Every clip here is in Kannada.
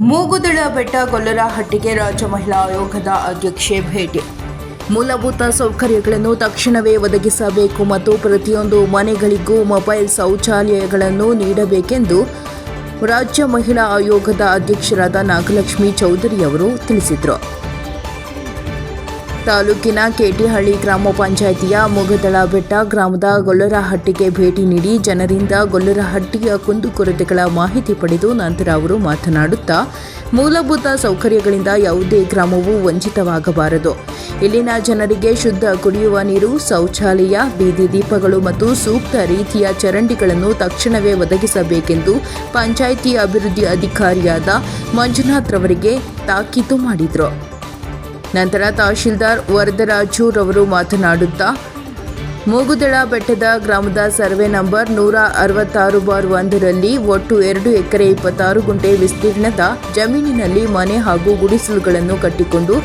ಮೂಗುದಳ ಬೆಟ್ಟ ಗೊಲ್ಲರಹಟ್ಟಿಗೆ ರಾಜ್ಯ ಮಹಿಳಾ ಆಯೋಗದ ಅಧ್ಯಕ್ಷೆ ಭೇಟಿ. ಮೂಲಭೂತ ಸೌಕರ್ಯಗಳನ್ನು ತಕ್ಷಣವೇ ಒದಗಿಸಬೇಕು ಮತ್ತು ಪ್ರತಿಯೊಂದು ಮನೆಗಳಿಗೂ ಮೊಬೈಲ್ ಶೌಚಾಲಯಗಳನ್ನು ನೀಡಬೇಕೆಂದು ರಾಜ್ಯ ಮಹಿಳಾ ಆಯೋಗದ ಅಧ್ಯಕ್ಷರಾದ ನಾಗಲಕ್ಷ್ಮಿ ಚೌಧರಿ ಅವರು ತಿಳಿಸಿದರು. ತಾಲೂಕಿನ ಕೆಟಿಹಳ್ಳಿ ಗ್ರಾಮ ಪಂಚಾಯಿತಿಯ ಮುಗದಳ ಬೆಟ್ಟ ಗ್ರಾಮದ ಗೊಲ್ಲರಹಟ್ಟಿಗೆ ಭೇಟಿ ನೀಡಿ ಜನರಿಂದ ಗೊಲ್ಲರಹಟ್ಟಿಯ ಕುಂದುಕೊರತೆಗಳ ಮಾಹಿತಿ ಪಡೆದು ನಂತರ ಅವರು ಮಾತನಾಡುತ್ತಾ, ಮೂಲಭೂತ ಸೌಕರ್ಯಗಳಿಂದ ಯಾವುದೇ ಗ್ರಾಮವು ವಂಚಿತವಾಗಬಾರದು. ಇಲ್ಲಿನ ಜನರಿಗೆ ಶುದ್ಧ ಕುಡಿಯುವ ನೀರು, ಶೌಚಾಲಯ, ಬೀದಿ ದೀಪಗಳು ಮತ್ತು ಸೂಕ್ತ ರೀತಿಯ ಚರಂಡಿಗಳನ್ನು ತಕ್ಷಣವೇ ಒದಗಿಸಬೇಕೆಂದು ಪಂಚಾಯಿತಿ ಅಭಿವೃದ್ಧಿ ಅಧಿಕಾರಿಯಾದ ಮಂಜುನಾಥ್ ರವರಿಗೆ ತಾಕೀತು ಮಾಡಿದರು. ನಂತರ ತಹಶೀಲ್ದಾರ್ ವರದರಾಜು ರವರು ಮಾತನಾಡುತ್ತಾ, ಮೂಗುದಳ ಬೆಟ್ಟದ ಗ್ರಾಮದ ಸರ್ವೆ ನಂಬರ್ ನೂರ ಅರವತ್ತಾರು ಬಾರ್ ಒಂದರಲ್ಲಿ ಒಟ್ಟು ಎರಡು ಎಕರೆ ಇಪ್ಪತ್ತಾರು ಗುಂಟೆ ವಿಸ್ತೀರ್ಣದ ಜಮೀನಿನಲ್ಲಿ ಮನೆ ಹಾಗೂ ಗುಡಿಸಲುಗಳನ್ನು ಕಟ್ಟಿಕೊಂಡು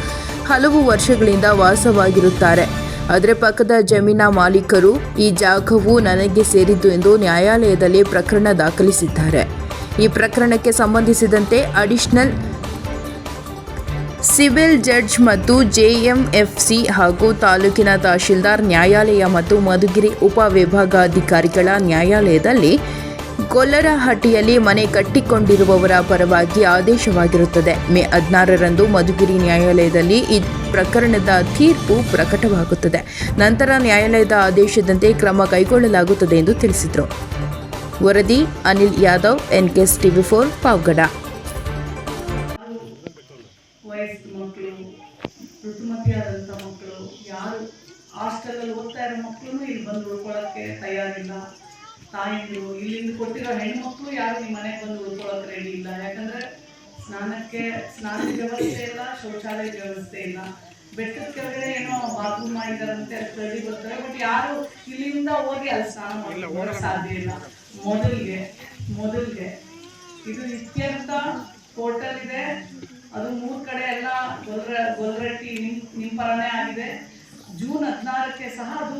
ಹಲವು ವರ್ಷಗಳಿಂದ ವಾಸವಾಗಿರುತ್ತಾರೆ. ಅದರ ಪಕ್ಕದ ಜಮೀನ ಮಾಲೀಕರು ಈ ಜಾಗವು ನನಗೆ ಸೇರಿದ್ದು ಎಂದು ನ್ಯಾಯಾಲಯದಲ್ಲಿ ಪ್ರಕರಣ ದಾಖಲಿಸಿದ್ದಾರೆ. ಈ ಪ್ರಕರಣಕ್ಕೆ ಸಂಬಂಧಿಸಿದಂತೆ ಅಡಿಷನಲ್ ಸಿವಿಲ್ ಜಡ್ಜ್ ಮತ್ತು ಜೆಎಂಎಫ್ಸಿ ಹಾಗೂ ತಾಲೂಕಿನ ತಹಶೀಲ್ದಾರ್ ನ್ಯಾಯಾಲಯ ಮತ್ತು ಮಧುಗಿರಿ ಉಪವಿಭಾಗಾಧಿಕಾರಿಗಳ ನ್ಯಾಯಾಲಯದಲ್ಲಿ ಗೊಲ್ಲರಹಟ್ಟಿಯಲ್ಲಿ ಮನೆ ಕಟ್ಟಿಕೊಂಡಿರುವವರ ಪರವಾಗಿ ಆದೇಶವಾಗಿರುತ್ತದೆ. ಮೇ ಹದಿನಾರರಂದು ಮಧುಗಿರಿ ನ್ಯಾಯಾಲಯದಲ್ಲಿ ಈ ಪ್ರಕರಣದ ತೀರ್ಪು ಪ್ರಕಟವಾಗುತ್ತದೆ. ನಂತರ ನ್ಯಾಯಾಲಯದ ಆದೇಶದಂತೆ ಕ್ರಮ ಕೈಗೊಳ್ಳಲಾಗುತ್ತದೆ ಎಂದು ತಿಳಿಸಿದರು. ವರದಿ Anil Yadav NKS TV four, Pavagada. ಮಕ್ಕಳು ಇಲ್ಲಿ ಬಂದು ಉಳ್ಕೊಳ್ಳೋಕ್ಕೆ ತಯಾರಿಲ್ಲ. ತಾಯಿಗಳು ಇಲ್ಲಿಂದ ಕೊಟ್ಟಿರೋ ಹೆಣ್ಮಕ್ಳು ಯಾರು ಈ ಮನೆಗೆ ಬಂದು ಉಳ್ಕೊಳ್ಳೋಕೆ ರೆಡಿ ಇಲ್ಲ. ಯಾಕಂದರೆ ಸ್ನಾನಕ್ಕೆ ಸ್ನಾನದ ವ್ಯವಸ್ಥೆ ಇಲ್ಲ ಶೌಚಾಲಯದ ವ್ಯವಸ್ಥೆ ಇಲ್ಲ. ಬೆಟ್ಟದ ಕೆಳಗಡೆ ಏನೋ ಬಾತ್ರೂಮ್ ಮಾಡಿದಾರಂತೆ ರೆಡಿ ಬರ್ತಾರೆ. ಬಟ್ ಯಾರು ಇಲ್ಲಿಂದ ಹೋಗಿ ಅಲ್ಲಿ ಸ್ನಾನ ಮಾಡಿ ಸಾಧ್ಯ ಇಲ್ಲ. ಮೊದಲಿಗೆ ಮೊದಲಿಗೆ ಇದು ಇತ್ಯಂತ ಹೋಟೆಲ್ ಇದೆ. ಅದು ಮೂರು ಕಡೆ ಎಲ್ಲ ಗೊಲ್ರ ಗೊಲ್ರಟ್ಟಿ ನಿಮ್ ನಿಂಪರಣೆ ಆಗಿದೆ. ಜೂನ್ ಹದಿನಾರಕ್ಕೆ ಸಹ ಅದು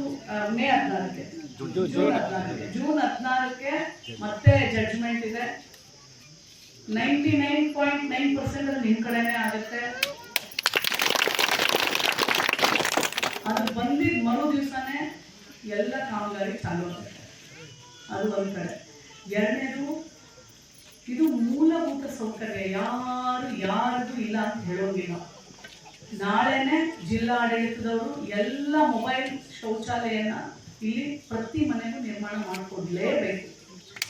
ಮೇ ಹದಿನಾರಕ್ಕೆ. ಜೂನ್ ಹದಿನಾರಕ್ಕೆ. ಜೂನ್ ಹದಿನಾರಕ್ಕೆ ಮತ್ತೆ ಜಡ್ಜ್ಮೆಂಟ್ ಇದೆ. Ninety nine point nine percent ಅದು ನಿಮ್ ಕಡೆನೇ ಆಗುತ್ತೆ. ಅದು ಬಂದಿದ್ದ ಮರು ದಿವಸನೇ ಎಲ್ಲ ಕಾಮಗಾರಿ ಚಾಲೂ ಆಗುತ್ತೆ. ಅದು ಒಂದ್ ಕಡೆ ಎರಡನೇದು ಇದು ಮೂಲಭೂತ ಸೌಕರ್ಯ. ಯಾರು ಯಾರಿಗೂ ಇಲ್ಲ ಅಂತ ಹೇಳೋಂಗಿಲ್ಲ. ನಾಳೆನೆ ಜಿಲ್ಲಾಡಳಿತದವರು ಎಲ್ಲ ಮೊಬೈಲ್ ಶೌಚಾಲಯನ ಇಲ್ಲಿ ಪ್ರತಿ ಮನೆಗೂ ನಿರ್ಮಾಣ ಮಾಡಿಕೊಡ್ಲೇಬೇಕು.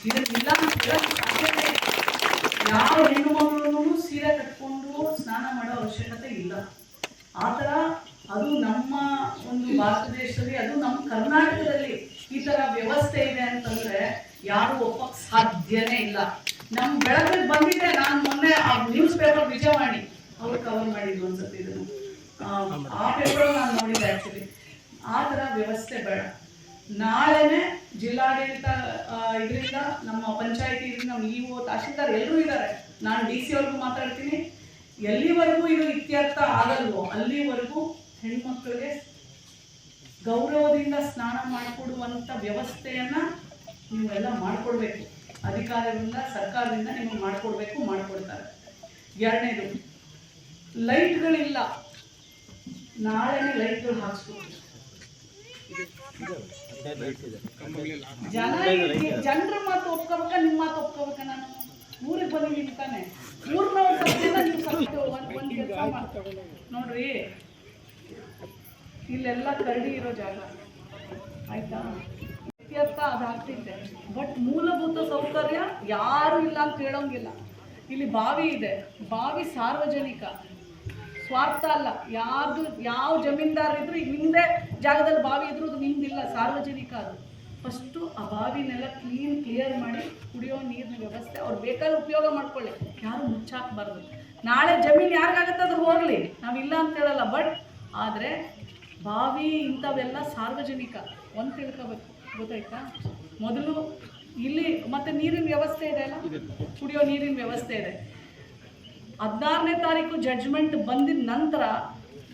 ಇದಕ್ಕಿಲ್ಲ. ಯಾವ ಹೆಣ್ಣು ಮಗಳೂ ಸೀರೆ ಕಟ್ಕೊಂಡು ಸ್ನಾನ ಮಾಡೋ ಅವಶ್ಯಕತೆ ಇಲ್ಲ. ಆ ಥರ ಅದು ನಮ್ಮ ಒಂದು ಭಾರತ ದೇಶದಲ್ಲಿ, ಅದು ನಮ್ಮ ಕರ್ನಾಟಕದಲ್ಲಿ ಈ ತರ ವ್ಯವಸ್ಥೆ ಇದೆ ಅಂತಂದ್ರೆ ಯಾರು ಒಪ್ಪಕ್ ಸಾಧ್ಯನೇ ಇಲ್ಲ. ನಮ್ಮ ಬೆಳಗ್ಗೆ ಬಂದಿದೆ, ನಾನು ಮೊನ್ನೆ ಆ ನ್ಯೂಸ್ ಪೇಪರ್ ವಿಜಯವಾಣಿ. ಅವ್ರು ಕವರ್ ಮಾಡಿದ್ರು ಅನ್ಸುತ್ತೆ ಇದನ್ನು. ಆ, ಪೇಪರ್ ನಾನು ನೋಡಿದ್ದೆ ಆಕ್ಚುಲಿ ಆ ಥರ ವ್ಯವಸ್ಥೆ ಬೇಡ. ನಾಳೆನೆ ಜಿಲ್ಲಾಡಳಿತ ಇದರಿಂದ ನಮ್ಮ ಪಂಚಾಯತಿ ನಮ್ಮ ಇ ಒ ತಹಶೀಲ್ದಾರ್ ಎಲ್ಲರೂ ಇದ್ದಾರೆ ನಾನು ಡಿ ಸಿ ಅವ್ರಿಗೂ ಮಾತಾಡ್ತೀನಿ. ಎಲ್ಲಿವರೆಗೂ ಇದು ಇತ್ಯರ್ಥ ಆಗಲ್ವೋ ಅಲ್ಲಿವರೆಗೂ ಹೆಣ್ಮಕ್ಳಿಗೆ ಗೌರವದಿಂದ ಸ್ನಾನ ಮಾಡಿಕೊಡುವಂಥ ವ್ಯವಸ್ಥೆಯನ್ನ ನೀವೆಲ್ಲ ಮಾಡಿಕೊಡ್ಬೇಕು. ಅಧಿಕಾರದಿಂದ ಸರ್ಕಾರದಿಂದ ನಿಮಗೆ ಮಾಡಿಕೊಡ್ಬೇಕು ಮಾಡಿಕೊಡ್ತಾರೆ. ಎರಡನೇದು ಲೈಟ್ಗಳಿಲ್ಲ. ನಾಳೆನೇ ಲೈಟ್ಗಳು ಹಾಕ್ಸ್ಕೊಂಡು ಜನ ಜನರ ಮಾತು ಒಪ್ಕೋಬೇಕ ನಿಮ್ಮ ಮಾತು ಒಪ್ಕೋಬೇಕ ನಾನು? ಊರಿಗೆ ಬಂದಿದ್ದೀನಿ ತಾನೆ ಊರ್ನವ್ರ ನೋಡ್ರಿ, ಇಲ್ಲೆಲ್ಲ ಕರಡಿ ಇರೋ ಜಾಗ. ಆಯ್ತಾ? ಇತ್ಯರ್ಥ ಅದಾಗ್ತಿದೆ ಬಟ್ ಮೂಲಭೂತ ಸೌಕರ್ಯ ಯಾರು ಇಲ್ಲ ಅಂತ ಹೇಳೋಂಗಿಲ್ಲ. ಇಲ್ಲಿ ಬಾವಿ ಇದೆ. ಬಾವಿ ಸಾರ್ವಜನಿಕ. ಸ್ವಾರ್ಥ ಅಲ್ಲ. ಯಾರ್ದು ಯಾವ ಜಮೀನ್ದಾರ್ ಹಿಂದೆ ಜಾಗದಲ್ಲಿ ಬಾವಿ ಇದ್ರೂ ಅದು ನಿಮ್ದಿಲ್ಲ ಸಾರ್ವಜನಿಕ ಅದು. ಫಸ್ಟು ಆ ಬಾವಿನೆಲ್ಲ ಕ್ಲೀನ್ ಕ್ಲಿಯರ್ ಮಾಡಿ ಕುಡಿಯೋ ನೀರಿನ ವ್ಯವಸ್ಥೆ ಅವ್ರು ಬೇಕಾದ್ರೆ ಉಪಯೋಗ ಮಾಡ್ಕೊಳ್ಳಿ. ಯಾರು ಮುಚ್ಚಾಕಬಾರ್ದು. ನಾಳೆ ಜಮೀನು ಯಾರಿಗಾಗತ್ತೆ ಅದು ಹೋಗಲಿ. ನಾವಿಲ್ಲ ಅಂತ ಹೇಳಲ್ಲ. ಬಟ್ ಆದರೆ ಬಾವಿ ಇಂಥವೆಲ್ಲ ಸಾರ್ವಜನಿಕ. ಒಂದು ತಿಳ್ಕೊಬೇಕು. ಗೊತ್ತಾಯ್ತಾ? ಮೊದಲು ಇಲ್ಲಿ ಮತ್ತೆ ನೀರಿನ ವ್ಯವಸ್ಥೆ ಇದೆ ಅಲ್ಲ? ಕುಡಿಯೋ ನೀರಿನ ವ್ಯವಸ್ಥೆ ಇದೆ. ಹದಿನಾರನೇ ತಾರೀಕು ಜಡ್ಜ್ಮೆಂಟ್ ಬಂದಿದ ನಂತರ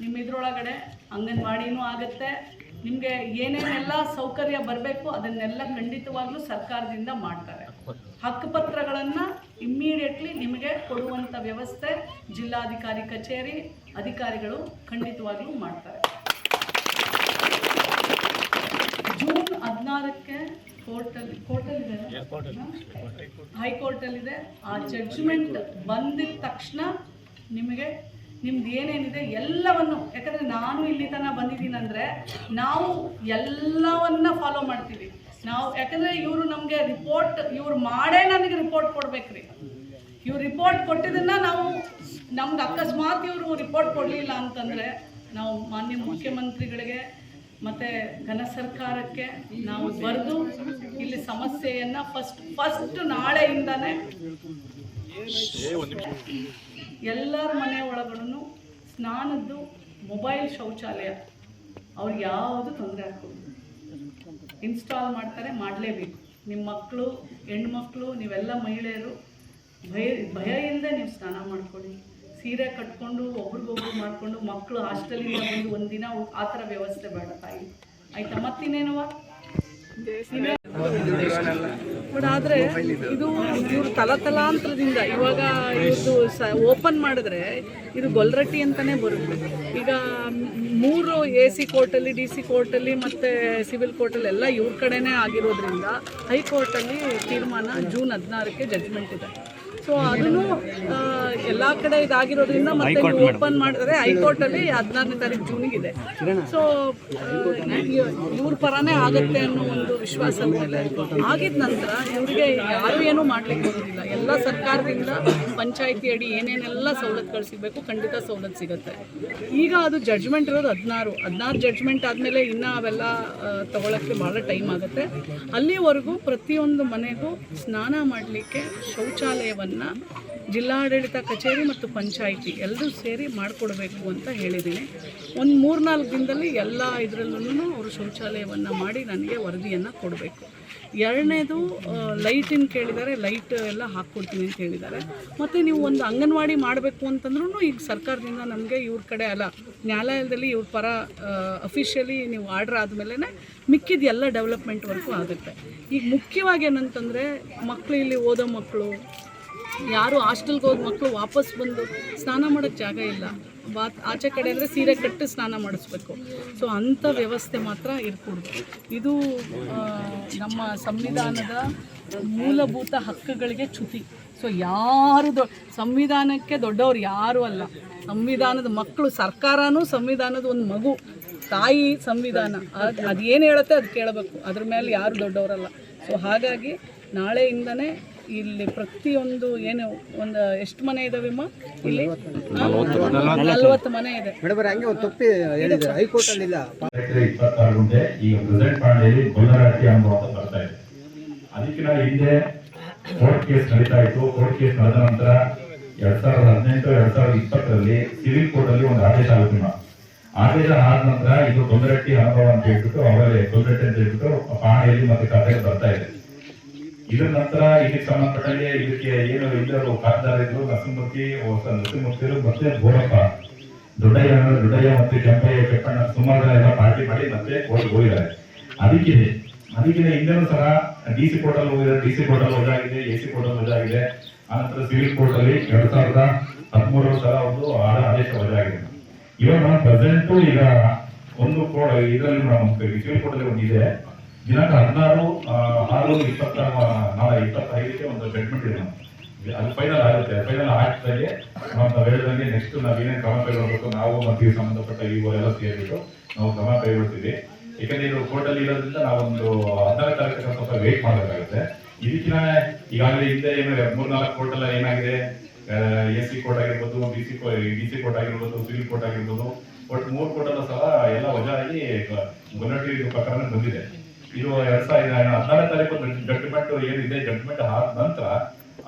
ನಿಮ್ಮ ಇದರೊಳಗಡೆ ಅಂಗನವಾಡಿನೂ ಆಗುತ್ತೆ. ನಿಮಗೆ ಏನೇನೆಲ್ಲ ಸೌಕರ್ಯ ಬರಬೇಕು ಅದನ್ನೆಲ್ಲ ಖಂಡಿತವಾಗ್ಲೂ ಸರ್ಕಾರದಿಂದ ಮಾಡ್ತಾರೆ. ಹಕ್ಕುಪತ್ರಗಳನ್ನು ಇಮ್ಮಿಡಿಯೇಟ್ಲಿ ನಿಮಗೆ ಕೊಡುವಂಥ ವ್ಯವಸ್ಥೆ ಜಿಲ್ಲಾಧಿಕಾರಿ ಕಚೇರಿ ಅಧಿಕಾರಿಗಳು ಖಂಡಿತವಾಗ್ಲೂ ಮಾಡ್ತಾರೆ. ಜೂನ್ ಹದಿನಾರಕ್ಕೆ ಕೋರ್ಟಲ್ಲಿ ಕೋರ್ಟಲ್ಲಿದೆ? ಹೈಕೋರ್ಟಲ್ಲಿದೆ. ಆ ಜಡ್ಜ್ಮೆಂಟ್ ಬಂದಿದ ತಕ್ಷಣ ನಿಮಗೆ ನಿಮ್ದು ಏನೇನಿದೆ ಎಲ್ಲವನ್ನು ಯಾಕಂದರೆ ನಾನು ಇಲ್ಲಿ ತನಕ ಬಂದಿದ್ದೀನಂದರೆ ನಾವು ಎಲ್ಲವನ್ನ ಫಾಲೋ ಮಾಡ್ತೀವಿ. ನಾವು ಯಾಕಂದರೆ ಇವರು ನಮಗೆ ರಿಪೋರ್ಟ್ ಇವ್ರು ಮಾಡೇ ನನಗೆ ರಿಪೋರ್ಟ್ ಕೊಡ್ಬೇಕ್ರಿ. ಇವ್ರು ರಿಪೋರ್ಟ್ ಕೊಟ್ಟಿದ್ದನ್ನ ನಾವು ನಮ್ಗೆ ಅಕಸ್ಮಾತ್ ಇವರು ರಿಪೋರ್ಟ್ ಕೊಡಲಿಲ್ಲ ಅಂತಂದರೆ ನಾವು ಮಾನ್ಯ ಮುಖ್ಯಮಂತ್ರಿಗಳಿಗೆ ಮತ್ತು ಘನ ಸರ್ಕಾರಕ್ಕೆ ನಾವು ಬರೆದು ಇಲ್ಲಿ ಸಮಸ್ಯೆಯನ್ನು ಫಸ್ಟ್ ಫಸ್ಟ್ ನಾಳೆಯಿಂದನೇ ಎಲ್ಲರ ಮನೆ ಒಳಗೂ ಸ್ನಾನದ್ದು ಮೊಬೈಲ್ ಶೌಚಾಲಯ. ಅವ್ರಿಗೆ ಯಾವುದು ತೊಂದರೆ ಹಾಕೋದು ಇನ್ಸ್ಟಾಲ್ ಮಾಡ್ತಾರೆ, ಮಾಡಲೇಬೇಕು. ನಿಮ್ಮ ಮಕ್ಕಳು ಹೆಣ್ಮಕ್ಳು ನೀವೆಲ್ಲ ಮಹಿಳೆಯರು ಭಯ ಭಯ ಇಲ್ಲದೆ ನೀವು ಸ್ನಾನ ಮಾಡ್ಕೊಳ್ಳಿ. ಸೀರೆ ಕಟ್ಕೊಂಡು ಒಬ್ರಿಗೊಬ್ರು ಮಾಡಿಕೊಂಡು ಮಕ್ಕಳು ಹಾಸ್ಟೆಲಿಂದ ಬಂದು ಒಂದಿನ ಆ ಥರ ವ್ಯವಸ್ಥೆ ಬೇಡ ತಾಯಿ. ಆಯ್ತಾ? ಮತ್ತಿನ್ನೇನವ ಬಟ್ ಆದ್ರೆ ಇದು ಇವರು ತಲತಲಾಂತರದಿಂದ ಇವಾಗ ಸ ಓಪನ್ ಮಾಡಿದ್ರೆ ಇದು ಗೊಲ್ರಟ್ಟಿ ಅಂತಾನೆ ಬರುತ್ತೆ. ಈಗ ಮೂರು ಎ ಸಿ ಕೋರ್ಟಲ್ಲಿ, ಡಿ ಸಿ ಕೋರ್ಟಲ್ಲಿ ಮತ್ತೆ ಸಿವಿಲ್ ಕೋರ್ಟಲ್ಲಿ ಎಲ್ಲ ಇವ್ರ ಕಡೆನೇ ಆಗಿರೋದ್ರಿಂದ ಹೈಕೋರ್ಟಲ್ಲಿ ತೀರ್ಮಾನ ಜೂನ್ ಹದಿನಾರಕ್ಕೆ ಜಡ್ಜ್ಮೆಂಟ್ ಇದೆ. ಸೊ ಅದನ್ನು ಎಲ್ಲ ಕಡೆ ಇದಾಗಿರೋದ್ರಿಂದ ಮತ್ತೆ ಓಪನ್ ಮಾಡಿದ್ರೆ ಹೈಕೋರ್ಟಲ್ಲಿ ಹದಿನಾರನೇ ತಾರೀಕು ಜೂನಿಗಿದೆ ಸೊ ಇವ್ರ ಪರಾನೇ ಆಗುತ್ತೆ ಅನ್ನೋ ಒಂದು ವಿಶ್ವಾಸ ಮೇಲೆ ಆಗಿದ ನಂತರ ಇವರಿಗೆ ಯಾರು ಏನೂ ಮಾಡ್ಲಿಕ್ಕೆ ಬರೋದಿಲ್ಲ ಎಲ್ಲ ಸರ್ಕಾರದಿಂದ ಪಂಚಾಯತಿ ಅಡಿ ಏನೇನೆಲ್ಲ ಸವಲತ್ತುಗಳು ಸಿಗಬೇಕು ಖಂಡಿತ ಸವಲತ್ತು ಸಿಗುತ್ತೆ. ಈಗ ಅದು ಜಡ್ಜ್ಮೆಂಟ್ ಇರೋದು ಹದಿನಾರು. ಹದಿನಾರು ಜಡ್ಜ್ಮೆಂಟ್ ಆದಮೇಲೆ ಇನ್ನೂ ಅವೆಲ್ಲ ತಗೊಳಕ್ಕೆ ಭಾಳ ಟೈಮ್ ಆಗುತ್ತೆ. ಅಲ್ಲಿವರೆಗೂ ಪ್ರತಿಯೊಂದು ಮನೆಗೂ ಸ್ನಾನ ಮಾಡಲಿಕ್ಕೆ ಶೌಚಾಲಯವನ್ನು ಜಿಲ್ಲಾಡಳಿತ ಕಚೇರಿ ಮತ್ತು ಪಂಚಾಯಿತಿ ಎಲ್ಲರೂ ಸೇರಿ ಮಾಡಿಕೊಡ್ಬೇಕು ಅಂತ ಹೇಳಿದ್ದೀನಿ. ಒಂದು ಮೂರ್ನಾಲ್ಕು ದಿನದಲ್ಲಿ ಎಲ್ಲ ಇದರಲ್ಲೂ ಅವರು ಶೌಚಾಲಯವನ್ನು ಮಾಡಿ ನನಗೆ ವರದಿಯನ್ನು ಕೊಡಬೇಕು. ಎರಡನೇದು ಲೈಟಿನ ಕೇಳಿದ್ದಾರೆ ಲೈಟ್ ಎಲ್ಲ ಹಾಕ್ಕೊಡ್ತೀನಿ ಅಂತ ಹೇಳಿದ್ದಾರೆ. ಮತ್ತು ನೀವು ಒಂದು ಅಂಗನವಾಡಿ ಮಾಡಬೇಕು ಅಂತಂದ್ರೂ ಈಗ ಸರ್ಕಾರದಿಂದ ನಮಗೆ ಇವ್ರ ಕಡೆ ಅಲ್ಲ, ನ್ಯಾಯಾಲಯದಲ್ಲಿ ಇವ್ರ ಪರ ಅಫಿಷಿಯಲಿ ನೀವು ಆರ್ಡ್ರ್ ಆದಮೇಲೆ ಮಿಕ್ಕಿದ ಎಲ್ಲ ಡೆವಲಪ್ಮೆಂಟ್ ವರ್ಕು ಆಗುತ್ತೆ. ಈಗ ಮುಖ್ಯವಾಗಿ ಏನಂತಂದರೆ ಮಕ್ಕಳು ಇಲ್ಲಿ ಓದೋ ಮಕ್ಕಳು ಯಾರು ಹಾಸ್ಟೆಲ್ಗೆ ಹೋದ ಮಕ್ಕಳು ವಾಪಸ್ ಬಂದು ಸ್ನಾನ ಮಾಡೋಕ್ಕೆ ಜಾಗ ಇಲ್ಲ. ಬಾತ್ ಆಚೆ ಕಡೆ ಅಂದರೆ ಸೀರೆ ಕಟ್ಟಿ ಸ್ನಾನ ಮಾಡಿಸ್ಬೇಕು. ಸೊ ಅಂಥ ವ್ಯವಸ್ಥೆ ಮಾತ್ರ ಇರ್ಕೂಡ್ದು ಇದು ನಮ್ಮ ಸಂವಿಧಾನದ ಮೂಲಭೂತ ಹಕ್ಕುಗಳಿಗೆ ಚ್ಯುತಿ. ಸೊ ಯಾರು ದೊ, ಸಂವಿಧಾನಕ್ಕೆ ದೊಡ್ಡವ್ರು ಯಾರೂ ಅಲ್ಲ. ಸಂವಿಧಾನದ ಮಕ್ಕಳು, ಸರ್ಕಾರನೂ ಸಂವಿಧಾನದ ಒಂದು ಮಗು, ತಾಯಿ ಸಂವಿಧಾನ. ಅದು ಅದೇನು ಹೇಳುತ್ತೆ ಅದು ಕೇಳಬೇಕು. ಅದ್ರ ಮೇಲೆ ಯಾರು ದೊಡ್ಡವರಲ್ಲ. ಸೊ ಹಾಗಾಗಿ ನಾಳೆಯಿಂದನೇ ಇಲ್ಲಿ ಪ್ರತಿಯೊಂದು ಏನು ಒಂದು ಎಷ್ಟು ಮನೆ ಇದಾವೆಮ್ಮ ಇಲ್ಲಿ? ನಲ್ವತ್ತು. ಮನೆ ಇದೆ. ಮೇಡಮ್ ಹಂಗೆ ಒಂದು ತಪ್ಪಿ ಹೇಳಿದ್ದಾರೆ. ಹೈಕೋರ್ಟ್ ಅಲ್ಲಿ ಈಗ ಪ್ರೆಸೆಂಟ್ ಪಾಂಡೆಯಲ್ಲಿ ಗೊಲ್ಲರಾಟಿ ಅನುಭವ ಅಂತ ಬರ್ತಾ ಇದೆ. ಅದಕ್ಕಿಂತ ಹಿಂದೆ ಕೋರ್ಟ್ ಕೇಸ್ ನಡೀತಾ ಇತ್ತು. ಕೋರ್ಟ್ ಕೇಸ್ ನಡೆದ ನಂತರ ಎರಡ್ ಸಾವಿರದ ಹದಿನೆಂಟು ಎರಡ್ ಸಾವಿರದ ಇಪ್ಪತ್ತರಲ್ಲಿ ಸಿವಿಲ್ ಕೋರ್ಟ್ ಅಲ್ಲಿ ಒಂದು ಆದೇಶ ಆಗುತ್ತೆ ಮೇಡಮ್. ಆದೇಶ ಆದ ನಂತರ ಇದು ಗೊಲ್ಲರಟ್ಟಿ ಅನುಭವ ಅಂತ ಹೇಳ್ಬಿಟ್ಟು ಅವರೇ ಗೊಲ್ಲರಟ್ಟಿ ಅಂತ ಹೇಳ್ಬಿಟ್ಟು ಪಾಣೆಯಲ್ಲಿ ಮತ್ತೆ ಕಥೆಗೆ ಬರ್ತಾ ಇದೆ. ಇದರ ನಂತರ ಇದಕ್ಕೆ ಸಂಬಂಧಪಟ್ಟಂಗೆ ಇದಕ್ಕೆ ಏನು ಇಲ್ಲರು ಇದ್ರು ನರಸಿಂಹಮೂರ್ತಿ ಹೊಸ ನರಸಿಂಹಮೂರ್ತಿಯರು ಮತ್ತೆ ಭೋರಪ್ಪ ದೊಡ್ಡಯ್ಯ ದೊಡ್ಡಯ್ಯ ಮತ್ತೆ ಕೆಂಪಯ್ಯ ಕೆಪ್ಪಣ್ಣ ಸುಮಾರು ಜನ ಎಲ್ಲ ಪಾರ್ಟಿ ಮಾಡಿ ಮತ್ತೆ ಕೋರ್ಟ್ ಹೋಗಿದ್ದಾರೆ. ಅದಕ್ಕೆ ಅದಕ್ಕೆ ಹಿಂದೆನೂ ಸಹ ಡಿ ಸಿ ಕೋರ್ಟ್ ಅಲ್ಲಿ ಹೋಗಿದ್ದಾರೆ. ಡಿ ಸಿ ಕೋರ್ಟ್ ಅಲ್ಲಿ ವಜಾಗಿದೆ ಎ ಸಿ ಕೋರ್ಟ್ ಅಲ್ಲಿ ವಜಾಗಿದೆ ಆನಂತರ ಸಿವಿಲ್ ಕೋರ್ಟ್ ಅಲ್ಲಿ ಎರಡ್ ಸಾವಿರದ ಹದಿಮೂರರ ಸಲ ಒಂದು ಆದೇಶ ವಜಾಗಿದೆ. ಇವಾಗ ಪ್ರೆಸೆಂಟು ಈಗ ಒಂದು ಕೋರ್ಟ್ ಇದರಲ್ಲಿ ಸಿವಿಲ್ ಕೋರ್ಟ್ ಅಲ್ಲಿ ದಿನಾಂಕ ಹದಿನಾರು ಆರು ಇಪ್ಪತ್ತ ನಾಳೆ ಇಪ್ಪತ್ತೈದಕ್ಕೆ ಒಂದು ಜಡ್ಮೆಂಟ್ ಇದೆ. ಅದು ಫೈನಲ್ ಆಗುತ್ತೆ. ಫೈನಲ್ ಆಗ್ತಾಗೆ ನಾವು ಹೇಳಿದಂಗೆ ನೆಕ್ಸ್ಟ್ ನಾವು ಏನೇನು ಕ್ರಮ ಕೈಗೊಳ್ಬೇಕು, ನಾವು ಮತ್ತು ಈ ಸಂಬಂಧಪಟ್ಟ ಎಲ್ಲ ಸೇರಿಬಿಟ್ಟು ನಾವು ಕ್ರಮ ಕೈಗೊಳ್ತೀವಿ. ಯಾಕಂದ್ರೆ ಇದು ಕೋರ್ಟಲ್ಲಿ ಇರೋದ್ರಿಂದ ನಾವೊಂದು ಹದಿನಾರು ತಾರೀಕು ಸ್ವಲ್ಪ ವೇಟ್ ಮಾಡಬೇಕಾಗುತ್ತೆ. ಇದಕ್ಕಿನ ಈಗಾಗಲೇ ಹಿಂದೆ ಏನು ಮೂರ್ನಾಲ್ಕು ಕೋರ್ಟ್ ಎಲ್ಲ ಏನಾಗಿದೆ? ಎಸ್ ಸಿ ಕೋರ್ಟ್ ಆಗಿರ್ಬೋದು B C D C court ಆಗಿರ್ಬೋದು ಸಿವಿಲ್ ಕೋರ್ಟ್ ಆಗಿರ್ಬೋದು. ಒಟ್ಟು ಮೂರು ಕೋರ್ಟ್ ಅಲ್ಲೂ ಸಹ ಎಲ್ಲ ವಜಾಗಿ ಗುನ್ನಟ್ಟಿ ಪ್ರಕರಣ ಬಂದಿದೆ. ಇದು ಎರಡ್ ಸಾವಿರದ ಹದಿನಾರನೇ ತಾರೀಕು ಜಡ್ಜ್ಮೆಂಟ್ ಏನಿದೆ ಜಡ್ಜ್ಮೆಂಟ್ ಆದ ನಂತರ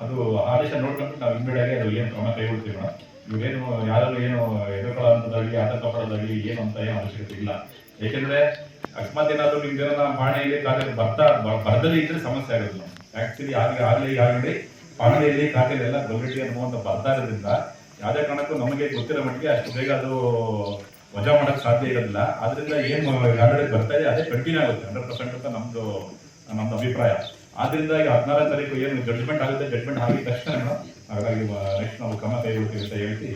ಅದು ಆದೇಶ ನೋಡ್ಕೊಂಡು ನಾವು ಇಮ್ಮಿಡಿಯಾಗಿ ಅದು ಏನು ಕ್ರಮ ಕೈಗೊಳ್ತೀವಿ ಮೇಡಮ್. ಇವೇನು ಯಾರು ಏನು ಎದುರುಕೊಳ್ಳೋದಾಗಲಿ ಆತಂಕ ಪಡೋದಾಗಲಿ ಏನು ಅಂತ ಏನು ಅವಶ್ಯಕತೆ ಇಲ್ಲ. ಏಕೆಂದ್ರೆ ಅಕಸ್ಮಾತ್ ಏನಾದ್ರು ನಿಮ್ಗೆ ಪಾಣೆಯಲ್ಲಿ ಖಾತೆ ಬರ್ತಾ ಬರ್ದಲ್ಲಿ ಬರ್ದಲೇ ಇದ್ರೆ ಸಮಸ್ಯೆ ಆಗುತ್ತೆ ಆಕ್ಚುಲಿ ಆಗಲಿ ಆಗಲಿ ಆಗಲಿ, ಪಾಣೆಯಲ್ಲಿ ಖಾತೆಯಲ್ಲಿ ಎಲ್ಲ ಅನ್ನುವಂಥ ಬರ್ತಾ ಇರೋದ್ರಿಂದ ಯಾವುದೇ ಕಾರಣಕ್ಕೂ ನಮಗೆ ಗೊತ್ತಿರೋ ಮಟ್ಟಿಗೆ ಅಷ್ಟು ಬೇಗ ಅದು ವಜಾ ಮಾಡಕ್ ಸಾಧ್ಯ ಇರಲಿಲ್ಲ ಆದ್ರಿಂದ ಏನ್ ಆಲ್ರೆಡಿ ಬರ್ತಾ ಇದೆ ಅದೇ ಕಂಟಿನ್ಯೂ ಆಗುತ್ತೆ. ಹಂಡ್ರೆಡ್ ಪರ್ಸೆಂಟ್ ಅಂತ ನಮ್ದು ನಮ್ದು ಅಭಿಪ್ರಾಯ. ಆದ್ರಿಂದ ಈಗ ಹದಿನಾರನೇ ತಾರೀಕು ಏನು ಜಡ್ಜ್ಮೆಂಟ್ ಆಗುತ್ತೆ ಜಡ್ಜ್ಮೆಂಟ್ ಆಗಿದ ತಕ್ಷಣ ಹಾಗಾಗಿ ನೆಕ್ಸ್ಟ್ ನಾವು ಕ್ರಮ ಕೈಗೊಳ್ತೀವಿ ಅಂತ ಹೇಳ್ತಿ